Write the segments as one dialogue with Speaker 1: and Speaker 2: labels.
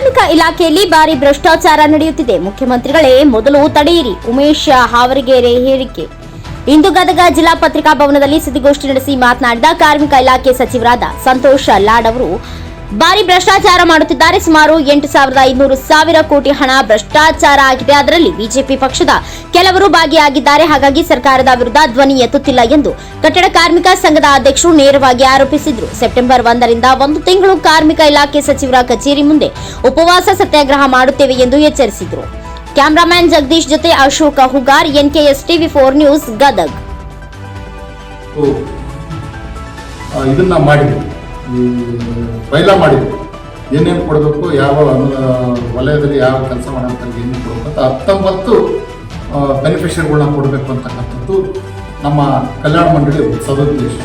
Speaker 1: ಕಾರ್ಮಿಕ ಇಲಾಖೆಯಲ್ಲಿ ಭಾರಿ ಭ್ರಷ್ಟಾಚಾರ ನಡೆಯುತ್ತಿದೆ. ಮುಖ್ಯಮಂತ್ರಿಗಳೇ, ಮೊದಲು ತಡೆಯಿರಿ. ಉಮೇಶ್ ಹಾವರಗೆರೆ ಹೇಳಿಕೆ. ಇಂದು ಗದಗ ಜಿಲ್ಲಾ ಪತ್ರಿಕಾ ಭವನದಲ್ಲಿ ಸುದ್ದಿಗೋಷ್ಠಿ ನಡೆಸಿ ಮಾತನಾಡಿದ ಕಾರ್ಮಿಕ ಇಲಾಖೆ ಸಚಿವರಾದ ಸಂತೋಷ್ ಲಾಡ್ ಅವರು ಭಾರಿ ಭ್ರಷ್ಟಾಚಾರ ಮಾಡುತ್ತಿದ್ದಾರೆ. ಸುಮಾರು ಎಂಟು ಸಾವಿರದ ಐನೂರು ಸಾವಿರ ಕೋಟಿ ಹಣ ಭ್ರಷ್ಟಾಚಾರ ಆಗಿದೆ. ಅದರಲ್ಲಿ ಬಿಜೆಪಿ ಪಕ್ಷದ ಕೆಲವರು ಭಾಗಿಯಾಗಿದ್ದಾರೆ. ಹಾಗಾಗಿ ಸರ್ಕಾರದ ವಿರುದ್ಧ ಧ್ವನಿ ಎತ್ತುತ್ತಿಲ್ಲ ಎಂದು ಕಟ್ಟಡ ಕಾರ್ಮಿಕ ಸಂಘದ ಅಧ್ಯಕ್ಷರು ನೇರವಾಗಿ ಆರೋಪಿಸಿದ್ರು. ಸೆಪ್ಟೆಂಬರ್ ಒಂದರಿಂದ ಒಂದು ತಿಂಗಳು ಕಾರ್ಮಿಕ ಇಲಾಖೆ ಸಚಿವರ ಕಚೇರಿ ಮುಂದೆ ಉಪವಾಸ ಸತ್ಯಾಗ್ರಹ ಮಾಡುತ್ತೇವೆ ಎಂದು ಎಚ್ಚರಿಸಿದ್ರು. ಕ್ಯಾಮರಾಮ್ಯಾನ್ ಜಗದೀಶ್ ಜೊತೆ Ashoka Hugar, NKS TV four news Gadag.
Speaker 2: ಇದನ್ನ ಮಾಡಿದ್ವಿ ಈ ಪೈಲ ಮಾಡಿದ್ರು. ಏನೇನು ಕೊಡಬೇಕು, ಯಾವ ವಲಯದಲ್ಲಿ ಯಾವ ಕೆಲಸ ಮಾಡೋಂಥ ಏನೇನು ಕೊಡಬೇಕು ಅಂತ ಹತ್ತೊಂಬತ್ತು ಬೆನಿಫಿಷರಿಗಳನ್ನ ಕೊಡಬೇಕು ಅಂತಕ್ಕಂಥದ್ದು ನಮ್ಮ ಕಲ್ಯಾಣ ಮಂಡಳಿ ಸದುದ್ದೇಶ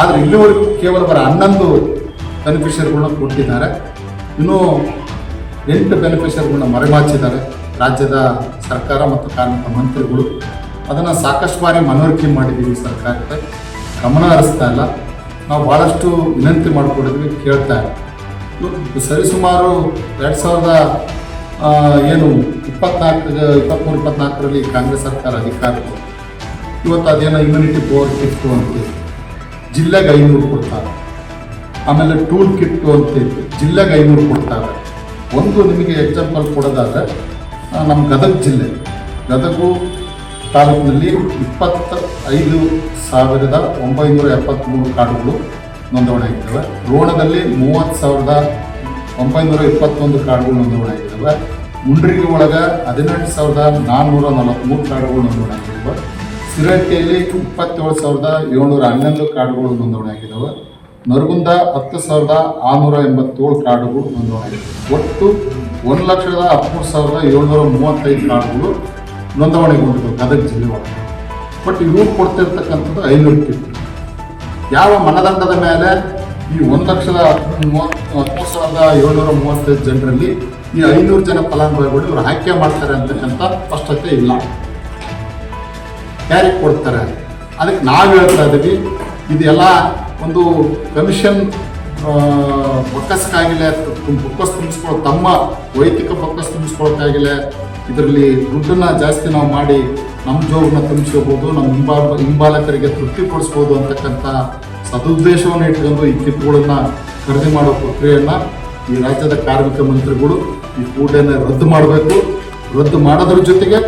Speaker 2: ಆದರೆ ಇಲ್ಲಿವರೆಗೂ ಕೇವಲ ಬರ ಹನ್ನೊಂದು ಬೆನಿಫಿಷರಿಗಳನ್ನ ಕೊಟ್ಟಿದ್ದಾರೆ. ಇನ್ನೂ ಎಂಟು ಬೆನಿಫಿಷರಿಗಳನ್ನ ಮರೆಮಾಚಿದ್ದಾರೆ. ರಾಜ್ಯದ ಸರ್ಕಾರ ಮತ್ತು ಕಾರ್ಮಿಕ ಮಂತ್ರಿಗಳು. ಅದನ್ನು ಸಾಕಷ್ಟು ಬಾರಿ ಮನವರಿಕೆ ಮಾಡಿದ್ದೀವಿ ಸರ್ಕಾರಕ್ಕೆ. ಗಮನ ಹರಿಸ್ತಾ ಇಲ್ಲ. ನಾವು ಭಾಳಷ್ಟು ವಿನಂತಿ ಮಾಡಿಕೊಂಡಿದ್ವಿ, ಕೇಳ್ತಾ ಸರಿಸುಮಾರು ಎರಡು ಸಾವಿರದ ಏನು, ಇಪ್ಪತ್ನಾಲ್ಕು ಇಪ್ಪತ್ತ್ಮೂರು ಇಪ್ಪತ್ನಾಲ್ಕರಲ್ಲಿ ಕಾಂಗ್ರೆಸ್ ಸರ್ಕಾರ ಅಧಿಕಾರ ಇವತ್ತು ಅದೇನೋ ಇಮ್ಯುನಿಟಿ ಪವರ್ ಕಿಟ್ಟು ಅಂತ. ಜಿಲ್ಲೆಗೆ ಐನೂರು ಕೊಡ್ತಾರೆ. ಆಮೇಲೆ ಟೂಲ್ ಕಿಟ್ಟು ಅಂತ. ಜಿಲ್ಲೆಗೆ ಐನೂರು ಕೊಡ್ತಾರೆ. ಒಂದು ನಿಮಗೆ ಎಕ್ಸಾಂಪಲ್ ಕೊಡೋದಾದರೆ ನಮ್ಮ ಗದಗ ಜಿಲ್ಲೆ. ಗದಗು ತಾಲೂಕಿನಲ್ಲಿ ಇಪ್ಪತ್ತ ಐದು ಸಾವಿರದ ಒಂಬೈನೂರ ಎಪ್ಪತ್ತ್ಮೂರು ಕಾರ್ಡುಗಳು ನೋಂದಣಿ ಆಗಿದ್ದಾವೆ ರೋಣದಲ್ಲಿ ಮೂವತ್ತು ಸಾವಿರದ ಒಂಬೈನೂರ ಇಪ್ಪತ್ತೊಂದು ಕಾರ್ಡುಗಳು ನೋಂದಣಿ ಆಗಿದ್ದಾವೆ ಒಳಗ ಹದಿನೆಂಟು ಸಾವಿರದ ನಾನ್ನೂರ ನಲವತ್ತ್ಮೂರು ಕಾರ್ಡುಗಳು ನೋಂದಣಿ ಆಗಿದ್ದಾವೆ ಸಿರಟ್ಟಿಯಲ್ಲಿ ಇಪ್ಪತ್ತೇಳು ಸಾವಿರದ ಏಳ್ನೂರ ಹನ್ನೊಂದು ಕಾರ್ಡುಗಳು ನೋಂದಣಿ ಆಗಿದ್ದಾವೆ ನರಗುಂದ ಹತ್ತು ಸಾವಿರದ ಆರುನೂರ ಎಂಬತ್ತೇಳು ಕಾರ್ಡುಗಳು ನೋಂದಣಿ ಆಗಿದ್ದಾವೆ ಒಟ್ಟು ಒಂದು ಲಕ್ಷದ ಹದಿಮೂರು ಸಾವಿರದ ಏಳ್ನೂರ ಮೂವತ್ತೈದು ಕಾರ್ಡುಗಳು ನೋಂದಣಿಗೊಂಡಿದ್ದಾವೆ ಗದಗ ಜಿಲ್ಲೆ ಒಳಗೆ. ಬಟ್ ಇವರು ಕೊಡ್ತಿರ್ತಕ್ಕಂಥದ್ದು ಐನೂರು ಕಿಟ್ ಯಾವ ಮನದಂಡದ ಮೇಲೆ ಈ ಒಂದು ಲಕ್ಷದ ಮೂವತ್ತು ಸಾವಿರದ ಏಳ್ನೂರ ಮೂವತ್ತೈದು ಜನರಲ್ಲಿ ಈ ಐನೂರು ಜನ ಫಲಾನುಭವಿಗಳು ಇವರು ಆಯ್ಕೆ ಮಾಡ್ತಾರೆ ಅಂತಕ್ಕಂಥ ಸ್ಪಷ್ಟತೆ ಇಲ್ಲ. ಯಾರಿಗೆ ಕೊಡ್ತಾರೆ? ಅದಕ್ಕೆ ನಾವು ಹೇಳ್ತಾ ಇದ್ದೀವಿ ಇದೆಲ್ಲ ಒಂದು ಕಮಿಷನ್ ಬೊಕ್ಕಸ್ಕಾಗಿಲ್ಲ, ಬೊಕ್ಕಸ್ ತುಂಬಿಸ್ಕೊಳ್ಳೋ ತಮ್ಮ ವೈಯಕ್ತಿಕ ಬೊಕ್ಕಸ್ ತುಂಬಿಸ್ಕೊಳ್ಳೋಕ್ಕಾಗಿಲ್ಲ ಇದರಲ್ಲಿ ದುಡ್ಡನ್ನು ಜಾಸ್ತಿ ನಾವು ಮಾಡಿ ನಮ್ಮ ಜೋಬನ್ನ ತುಂಬಿಸ್ಕೋಬೋದು ನಮ್ಮ ಹಿಂಬಾಲ ಹಿಂಬಾಲಕರಿಗೆ ತೃಪ್ತಿ ಕೊಡಿಸ್ಬೋದು ಅಂತಕ್ಕಂಥ ಸದುದ್ದೇಶವನ್ನು ಇಟ್ಕೊಂಡು ಈ ಕಿಟ್ಗಳನ್ನ ಖರೀದಿ ಮಾಡೋ ಪ್ರಕ್ರಿಯೆಯನ್ನು ಈ ರಾಜ್ಯದ ಕಾರ್ಮಿಕ ಮಂತ್ರಿಗಳು ಈ ಕೂಡಲೇ ರದ್ದು ಮಾಡಬೇಕು. ರದ್ದು ಮಾಡೋದ್ರ ಜೊತೆಗೆ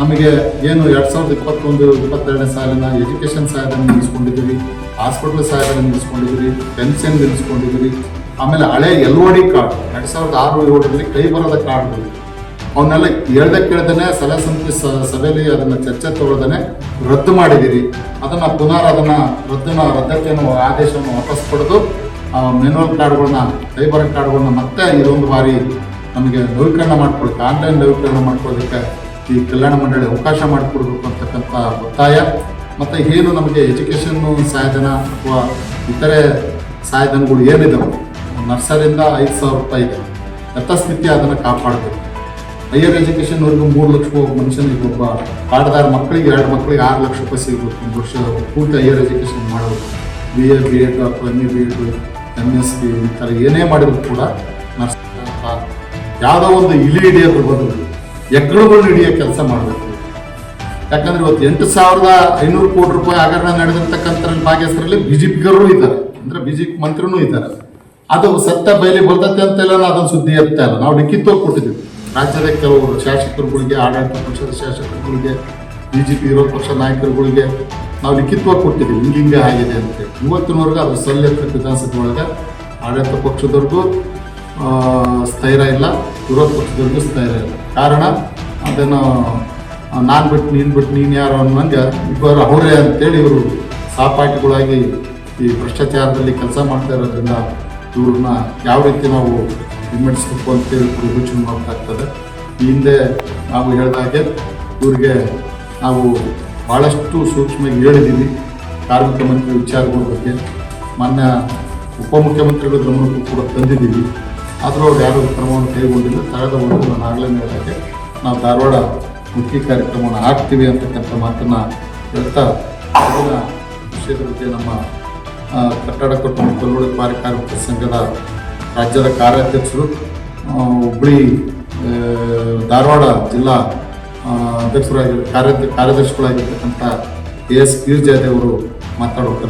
Speaker 2: ನಮಗೆ ಏನು ಎರಡು ಸಾವಿರದ ಇಪ್ಪತ್ತೊಂದು, ಇಪ್ಪತ್ತೆರಡನೇ ಸಾಲಿನ ಎಜುಕೇಷನ್ ಸಹಾಯಧನ ನಿಲ್ಲಿಸ್ಕೊಂಡಿದ್ದೀವಿ ಹಾಸ್ಪಿಟಲ್ ಸಹಾಯಧನ ನಿಲ್ಲಿಸ್ಕೊಂಡಿದ್ದೀವಿ ಪೆನ್ಷನ್ ನಿಲ್ಲಿಸ್ಕೊಂಡಿದ್ದೀವಿ ಆಮೇಲೆ ಹಳೆ ಎಲ್ ಒ ಡಿ ಕಾರ್ಡ್, ಎರಡು ಸಾವಿರದ ಆರು ಏಳರಲ್ಲಿ ಕೈ ಬರದ ಕಾರ್ಡ್ಗಳು ಅವನ್ನೆಲ್ಲ ಹೇಳ್ದೆ ಕೇಳ್ದೇನೆ ಸಲಹೆ ಸಮಿತಿ ಸಭೆಯಲ್ಲಿ ಅದನ್ನು ಚರ್ಚೆ ತಗೊಳ್ದೇನೆ ರದ್ದು ಮಾಡಿದ್ದೀರಿ ಅದನ್ನು ಪುನರ್ ಅದನ್ನು ರದ್ದನ್ನ ರದ್ದಕ್ಕೆ ಆದೇಶವನ್ನು ವಾಪಸ್ ಪಡೆದು ಮೆನುವಲ್ ಕಾರ್ಡ್ಗಳನ್ನ ಸೈಬರ್ ಬರೋ ಕಾರ್ಡ್ಗಳನ್ನ ಮತ್ತೆ ಇದೊಂದು ಬಾರಿ ನಮಗೆ ನವೀಕರಣ ಮಾಡ್ಕೊಳ್ಳಿ ಆನ್ಲೈನ್ ನವೀಕರಣ ಮಾಡ್ಕೊಳ್ಳೋದಕ್ಕೆ ಈ ಕಲ್ಯಾಣ ಮಂಡಳಿ ಅವಕಾಶ ಮಾಡಿಕೊಡ್ಬೇಕು ಅಂತಕ್ಕಂಥ ಒತ್ತಾಯ. ಮತ್ತು ಏನು ನಮಗೆ ಎಜುಕೇಷನ್ನು ಸಹಾಯಧನ ಅಥವಾ ಇತರೆ ಸಹಾಯಧನಗಳು ಏನಿದಾವೆ, ನರ್ಸರಿಯಿಂದ ಐದು ಸಾವಿರ ರೂಪಾಯಿ ಇದೆ. ಯಥಾಸ್ಥಿತಿ ಅದನ್ನು ಕಾಪಾಡಬೇಕು. ಹೈಯರ್ ಎಜುಕೇಷನ್ವರೆಗೂ ಮೂರು ಲಕ್ಷ ಮನುಷ್ಯನಿಗೆ ಒಬ್ಬ ಆಟದಾರ ಮಕ್ಕಳಿಗೆ ಎರಡು ಮಕ್ಕಳಿಗೆ ಆರು ಲಕ್ಷ ರೂಪಾಯಿ ಸಿಗಬೇಕು ಒಂದು ವರ್ಷ ಪೂರ್ತಿ ಹೈಯರ್ ಎಜುಕೇಷನ್ ಮಾಡಬೇಕು ಬಿ ಎ ಬಿ ಎಡ್ ಅಥವಾ M A B Ed M S C ಈ ಥರ ಏನೇ ಮಾಡಿದ್ರು ಕೂಡ ನರ್ಸ್ ಯಾವುದೋ ಒಂದು ಇಲಿ ಹಿಡಿಯೋದ್ರ ಬದಲು ಎಗ್ಳುಗಳನ್ನ ಹಿಡಿಯೋ ಕೆಲಸ ಮಾಡಬೇಕು. ಯಾಕಂದ್ರೆ ಇವತ್ತು ಎಂಟು ಸಾವಿರದ ಐನೂರು ಕೋಟಿ ರೂಪಾಯಿ ಹಗರಣ ನಡೆದಿರ್ತಕ್ಕಂಥ ಭಾಗ್ಯಸ್ಥರಲ್ಲಿ ಬಿ ಜೆ ಪಿಗರು ಇದ್ದಾರೆ. ಅಂದ್ರೆ ಬಿ ಜೆ ಪಿ ಮಂತ್ರಿನೂ ಇದ್ದಾರೆ. ಅದು ಸತ್ತ ಬಯಲಿ ಬರ್ತತೆ ಅಂತೆಲ್ಲ ಅದೊಂದು ಸುದ್ದಿ ಇರ್ತಾ ಇಲ್ಲ. ನಾವು ಲಿಖಿತವಾಗಿ ಕೊಟ್ಟಿದ್ದೀವಿ. ರಾಜ್ಯದ ಕೆಲವರು ಶಾಸಕರುಗಳಿಗೆ, ಆಡಳಿತ ಪಕ್ಷದ ಶಾಸಕರುಗಳಿಗೆ ಬಿ ಜೆ ಪಿ ವಿರೋಧ ಪಕ್ಷ ನಾಯಕರುಗಳಿಗೆ ನಾವು ಲಿಖಿತವಾಗಿ ಕೊಟ್ಟಿದ್ದೀವಿ. ಹಿಂಗೆ ಹಿಂಗೆ ಆಗಿದೆ ಅಂತೇಳಿ ಇವತ್ತಿನವರೆಗೂ ಅದು ಸಲ್ಯತ್ರ ವಿಧಾನಸಭೆ ಒಳಗೆ ಆಡಳಿತ ಪಕ್ಷದವ್ರಿಗೂ ಸ್ಥೈರ್ಯ ಇಲ್ಲ, ವಿರೋಧ ಪಕ್ಷದವ್ರಿಗೂ ಸ್ಥೈರ್ಯ ಇಲ್ಲ. ಕಾರಣ ಅದನ್ನು ನಾನು ಬಿಟ್ಟು ನೀನು ಬಿಟ್ಟು ನೀನು ಯಾರು ಅನ್ನೋಂಗೆ ಇಬ್ಬರು ಅವರೇ ಅಂತೇಳಿ ಇವರು ಸಹಪಾಠಿಗಳಾಗಿ ಈ ಭ್ರಷ್ಟಾಚಾರದಲ್ಲಿ ಕೆಲಸ ಮಾಡ್ತಾ ಇರೋದ್ರಿಂದ ಇವ್ರನ್ನ ಯಾವ ರೀತಿ ನಾವು ಹಿಮ್ಮೆಟ್ಟಿಸ್ಬೇಕು ಅಂತೇಳಿ ಯೋಚನೆ ಮಾಡಬೇಕಾಗ್ತದೆ ಈ ಹಿಂದೆ ನಾವು ಹೇಳಿದಾಗೆ ಇವ್ರಿಗೆ ನಾವು ಭಾಳಷ್ಟು ಸೂಕ್ಷ್ಮವಾಗಿ ಹೇಳಿದ್ದೀವಿ ಕಾರ್ಮಿಕ ಮಂತ್ರಿ ವಿಚಾರಗಳ ಬಗ್ಗೆ. ಮಾನ್ಯ ಉಪಮುಖ್ಯಮಂತ್ರಿಗಳ ಗಮನಕ್ಕೂ ಕೂಡ ತಂದಿದ್ದೀವಿ. ಆದರೂ ಅವ್ರು ಯಾರು ಕ್ರಮವನ್ನು ಕೈಗೊಂಡಿಲ್ಲ. ತಗದ ಒಂದು ನಾನು ಆಗಲೇ ಹೇಳಿದಾಗೆ ನಾವು ಧಾರವಾಡ ಮುಖ್ಯ ಕಾರ್ಯಕ್ರಮವನ್ನು ಹಾಕ್ತೀವಿ ಅಂತಕ್ಕಂಥ ಮಾತನ್ನು ಹೇಳ್ತಾ ವಿಷಯದ ಬಗ್ಗೆ ನಮ್ಮ ಕಟ್ಟಡ ಕಟ್ಟಡ ಕಲ್ಲುಡಿ ಕಾರ್ಮಿಕ ಸಂಘದ ರಾಜ್ಯದ ಕಾರ್ಯಾಧ್ಯಕ್ಷರು ಹುಬ್ಬಳ್ಳಿ ಧಾರವಾಡ ಜಿಲ್ಲಾ ಅಧ್ಯಕ್ಷರಾಗಿ ಕಾರ್ಯ ಕಾರ್ಯದರ್ಶಿಗಳಾಗಿರ್ತಕ್ಕಂಥ ಎ ಎಸ್ ಪೀರ್ಜಾದೆ ಅವರು ಮಾತಾಡೋಕೆ